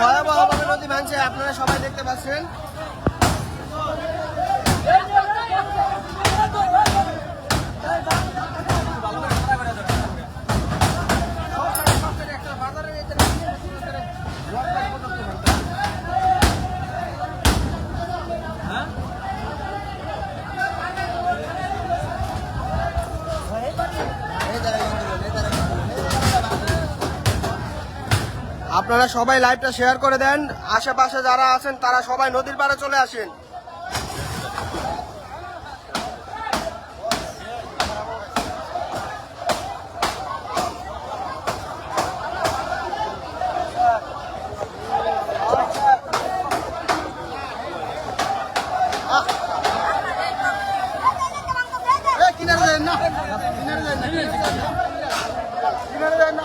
ভয়াবহভাবে নদী ভাঙছে আপনারা সবাই দেখতে পাচ্ছেন। আপনারা সবাই লাইভটা শেয়ার করে দেন। আশেপাশে যারা আছেন তারা সবাই নদীর পাড়ে চলে আসেন। কিনারে না। কিনারে না কিনারে যান না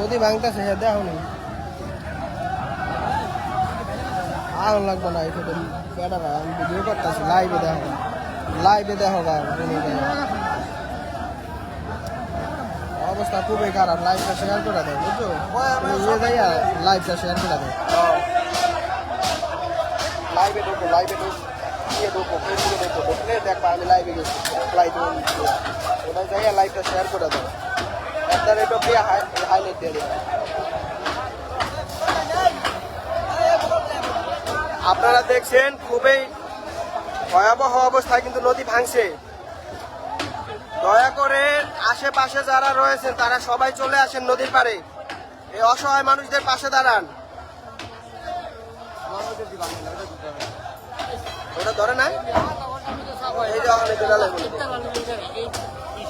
নদী ভাঙতেছে হ্যাঁ দেখো নি আগুন লাগবে না এটা তো বেটারা আমি ভিডিও করতেছি লাইভে দেখো। লাইভে দেখো অবস্থা খুবই খারাপ লাইভটা শেয়ার করে দেয় বুঝছ? ইয়ে যাইয়া লাইভটা শেয়ার করে দেয় লাইভে ঢুকো লাইভে ঢুকো ইয়ে ঢুকো আমি লাইভে গেছি লাইভে ওটা যাইয়া লাইভটা শেয়ার করে দেয় আপনারা দেখছেন খুবই ভয়াবহ অবস্থায় কিন্তু নদী ভাঙছে। দয়া করে আশেপাশে যারা রয়েছেন, তারা সবাই চলে আসেন নদীর পাড়ে। এই অসহায় মানুষদের পাশে দাঁড়ান। ওটা ধরে নাই এই যে